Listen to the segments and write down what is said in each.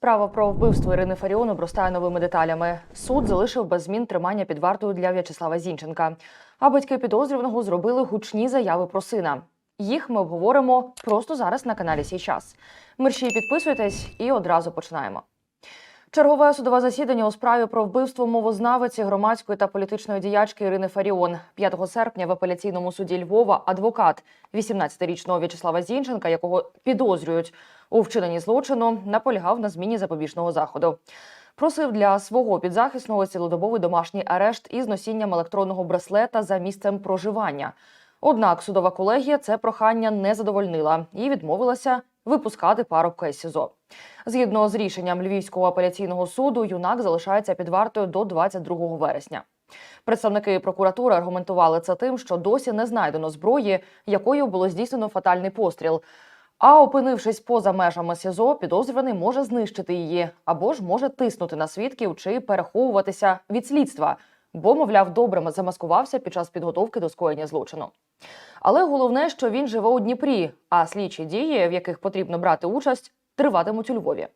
Справа про вбивство Ірини Фаріон обростає новими деталями. Суд залишив без змін тримання під вартою для В'ячеслава Зінченка. А батьки підозрюваного зробили гучні заяви про сина. Їх ми обговоримо просто зараз на каналі Сій час. Мерші підписуйтесь і одразу починаємо. Чергове судове засідання у справі про вбивство мовознавиці громадської та політичної діячки Ірини Фаріон 5 серпня в апеляційному суді Львова адвокат 18-річного В'ячеслава Зінченка, якого підозрюють у вчиненні злочину, наполягав на зміні запобіжного заходу. Просив для свого підзахисного цілодобовий домашній арешт із носінням електронного браслета за місцем проживання. Однак судова колегія це прохання не задовольнила і відмовилася випускати парубка із СІЗО. Згідно з рішенням Львівського апеляційного суду, юнак залишається під вартою до 22 вересня. Представники прокуратури аргументували це тим, що досі не знайдено зброї, якою було здійснено фатальний постріл. А опинившись поза межами СІЗО, підозрюваний може знищити її або ж може тиснути на свідків чи переховуватися від слідства, бо, мовляв, добре замаскувався під час підготовки до скоєння злочину. Але головне, що він живе у Дніпрі, а слідчі дії, в яких потрібно брати участь, триватимуть у Львові.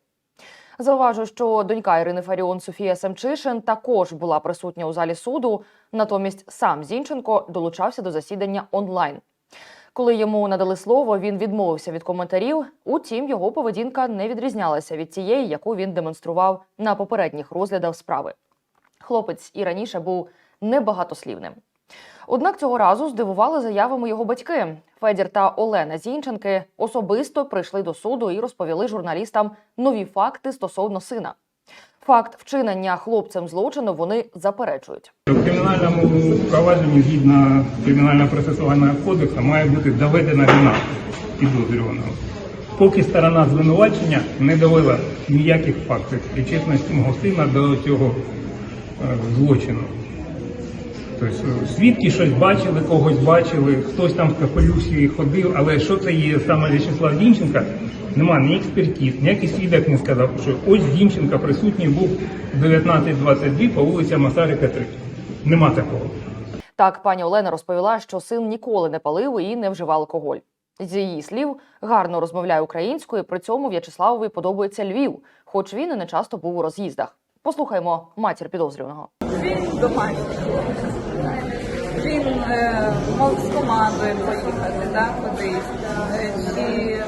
Зауважу, що донька Ірини Фаріон Софія Семчишин також була присутня у залі суду. Натомість сам Зінченко долучався до засідання онлайн. Коли йому надали слово, він відмовився від коментарів. Утім, його поведінка не відрізнялася від тієї, яку він демонстрував на попередніх розглядах справи. Хлопець і раніше був небагатослівним. Однак цього разу здивували заявами його батьки. Федір та Олена Зінченки особисто прийшли до суду і розповіли журналістам нові факти стосовно сина. Факт вчинення хлопцем злочину вони заперечують. В кримінальному провадженні згідно кримінального процесуального кодексу має бути доведена вина підозрюваного. Поки сторона звинувачення не довела ніяких фактів причетності мого сина до цього злочину. Тобто е, свідки щось бачили, когось бачили, хтось там в капелюсі ходив, але що це є саме В'ячеслав Дімченка, нема ні експертиз, ніякий свідок не сказав, що ось Дімченка присутній був 1922 по вулиці Масарика 3. Нема такого. Так, пані Олена розповіла, що син ніколи не палив і не вживав алкоголь. З її слів, гарно розмовляє українською. При цьому В'ячеславові подобається Львів, хоч він і не часто був у роз'їздах. Послухаймо матір підозрюваного. Він домашній. Він е, мав з командою поїхати, да, кудись. Е, Чи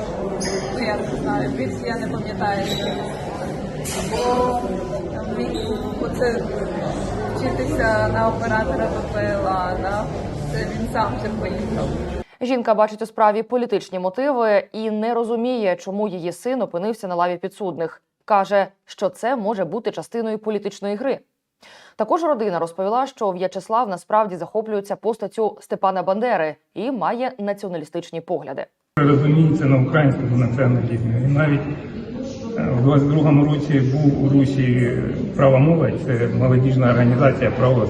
ну я не знаю, більше я не пам'ятаю. Бо міг оце вчитися на оператора БПЛА, да? Це він сам вже поїхав. Жінка бачить у справі політичні мотиви і не розуміє, чому її син опинився на лаві підсудних. Каже, що це може бути частиною політичної гри. Також родина розповіла, що В'ячеслав насправді захоплюється постаттю Степана Бандери і має націоналістичні погляди. Розуміється на українському націоналізмі. Він навіть е, у 22-му році був у Русі права молодь, це молодіжна організація правого.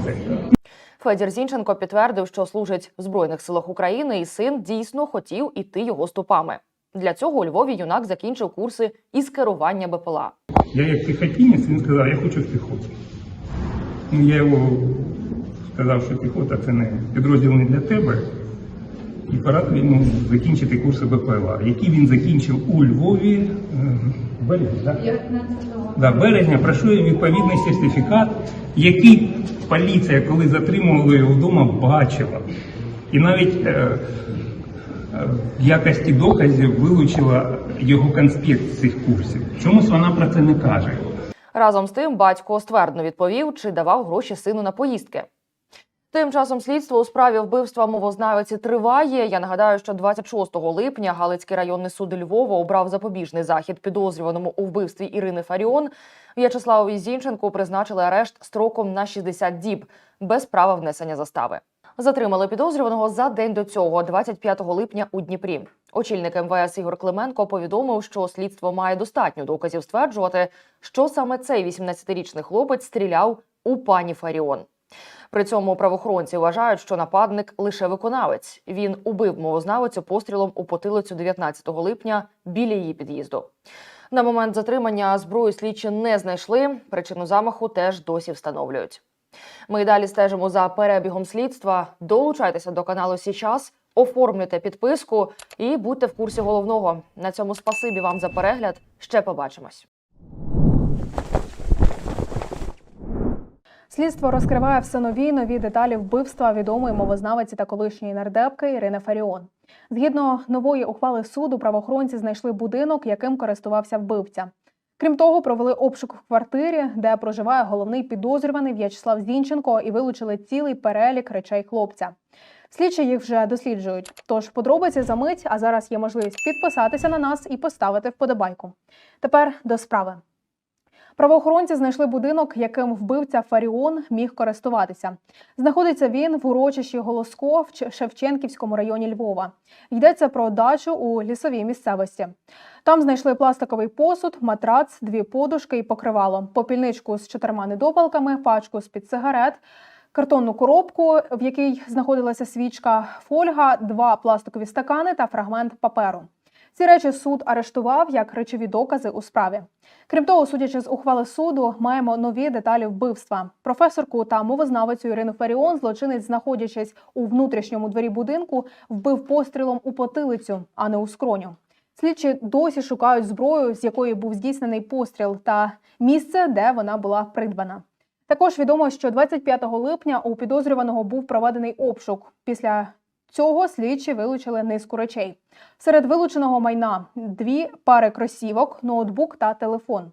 Федір Зінченко підтвердив, що служить в збройних силах України, і син дійсно хотів іти його стопами. Для цього у Львові юнак закінчив курси із керування БПЛА. Я як піхотінець, він сказав, я хочу в піхоту. Ну, я його сказав, що піхота це не підрозділ не для тебе. І пора тобі ну, закінчити курси БПЛА, які він закінчив у Львові е, в так? Да, березня пройшов відповідний сертифікат, який поліція, коли затримувала його вдома, бачила. І навіть е, в якості доказів вилучила його конспект з цих курсів. Чомусь вона про це не каже. Разом з тим батько ствердно відповів, чи давав гроші сину на поїздки. Тим часом слідство у справі вбивства мовознавиці триває. Я нагадаю, що 26 липня Галицький районний суд Львова обрав запобіжний захід підозрюваному у вбивстві Ірини Фаріон. В'ячеславові Зінченку призначили арешт строком на 60 діб без права внесення застави. Затримали підозрюваного за день до цього, 25 липня у Дніпрі. Очільник МВС Ігор Клименко повідомив, що слідство має достатньо доказів стверджувати, що саме цей 18-річний хлопець стріляв у пані Фаріон. При цьому правоохоронці вважають, що нападник лише виконавець. Він убив мовознавицю пострілом у потилицю 19 липня біля її під'їзду. На момент затримання зброю слідчі не знайшли. Причину замаху теж досі встановлюють. Ми далі стежимо за перебігом слідства. Долучайтеся до каналу Січас, оформлюйте підписку і будьте в курсі головного. На цьому спасибі вам за перегляд. Ще побачимось. Слідство розкриває все нові й нові деталі вбивства відомої мовознавиці та колишньої нардепки Ірини Фаріон. Згідно нової ухвали суду, правоохоронці знайшли будинок, яким користувався вбивця. Крім того, провели обшук в квартирі, де проживає головний підозрюваний В'ячеслав Зінченко, і вилучили цілий перелік речей хлопця. Слідчі їх вже досліджують. Тож подробиці за мить, а зараз є можливість підписатися на нас і поставити вподобайку. Тепер до справи. Правоохоронці знайшли будинок, яким вбивця Фаріон міг користуватися. Знаходиться він в урочищі Голоско в Шевченківському районі Львова. Йдеться про дачу у лісовій місцевості. Там знайшли пластиковий посуд, матрац, дві подушки і покривало, попільничку з чотирма недопалками, пачку з-під сигарет, картонну коробку, в якій знаходилася свічка, фольга, два пластикові стакани та фрагмент паперу. Ці речі суд арештував як речові докази у справі. Крім того, судячи з ухвали суду, маємо нові деталі вбивства. Професорку та мовознавицю Ірину Фаріон злочинець, знаходячись у внутрішньому дворі будинку, вбив пострілом у потилицю, а не у скроню. Слідчі досі шукають зброю, з якої був здійснений постріл, та місце, де вона була придбана. Також відомо, що 25 липня у підозрюваного був проведений обшук. Після цього слідчі вилучили низку речей. Серед вилученого майна дві пари кросівок, ноутбук та телефон.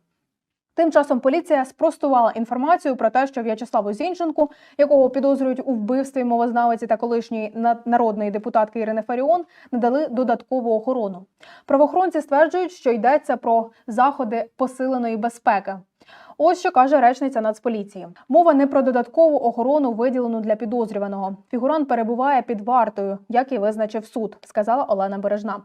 Тим часом поліція спростувала інформацію про те, що В'ячеславу Зінченку, якого підозрюють у вбивстві мовознавиці та колишньої народної депутатки Ірини Фаріон, надали додаткову охорону. Правоохоронці стверджують, що йдеться про заходи посиленої безпеки. Ось що каже речниця Нацполіції. Мова не про додаткову охорону, виділену для підозрюваного. Фігурант перебуває під вартою, як і визначив суд, сказала Олена Бережна.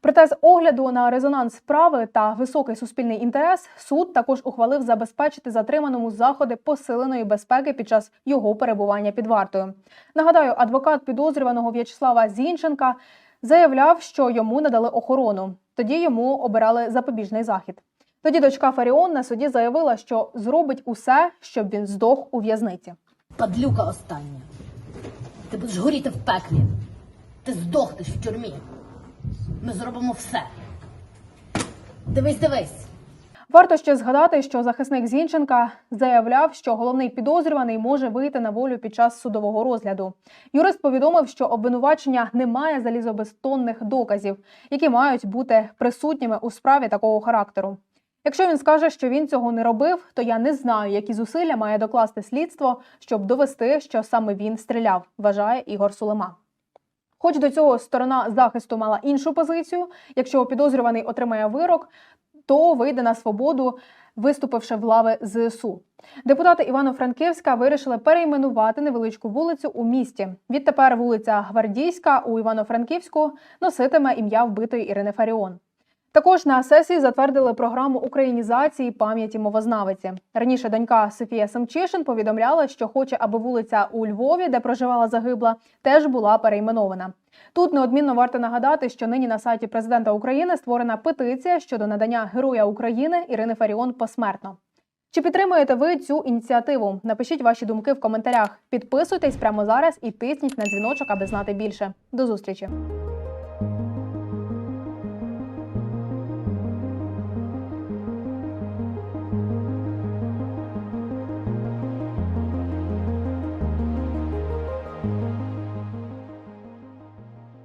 Проте, з огляду на резонанс справи та високий суспільний інтерес, суд також ухвалив забезпечити затриманому заходи посиленої безпеки під час його перебування під вартою. Нагадаю, адвокат підозрюваного В'ячеслава Зінченка заявляв, що йому надали охорону. Тоді йому обирали запобіжний захід. Тоді дочка Фаріон на суді заявила, що зробить усе, щоб він здох у в'язниці. Падлюка остання. Ти будеш горіти в пеклі. Ти здохнеш в тюрмі. Ми зробимо все. Дивись, дивись. Варто ще згадати, що захисник Зінченка заявляв, що головний підозрюваний може вийти на волю під час судового розгляду. Юрист повідомив, що обвинувачення не має залізобетонних доказів, які мають бути присутніми у справі такого характеру. Якщо він скаже, що він цього не робив, то я не знаю, які зусилля має докласти слідство, щоб довести, що саме він стріляв, вважає Ігор Сулема. Хоч до цього сторона захисту мала іншу позицію, якщо підозрюваний отримає вирок, то вийде на свободу, виступивши в лави ЗСУ. Депутати Івано-Франківська вирішили перейменувати невеличку вулицю у місті. Відтепер вулиця Гвардійська у Івано-Франківську носитиме ім'я вбитої Ірини Фаріон. Також на сесії затвердили програму українізації пам'яті мовознавиці. Раніше донька Софія Семчишин повідомляла, що хоче, аби вулиця у Львові, де проживала загибла, теж була перейменована. Тут неодмінно варто нагадати, що нині на сайті президента України створена петиція щодо надання Героя України Ірини Фаріон посмертно. Чи підтримуєте ви цю ініціативу? Напишіть ваші думки в коментарях. Підписуйтесь прямо зараз і тисніть на дзвіночок, аби знати більше. До зустрічі!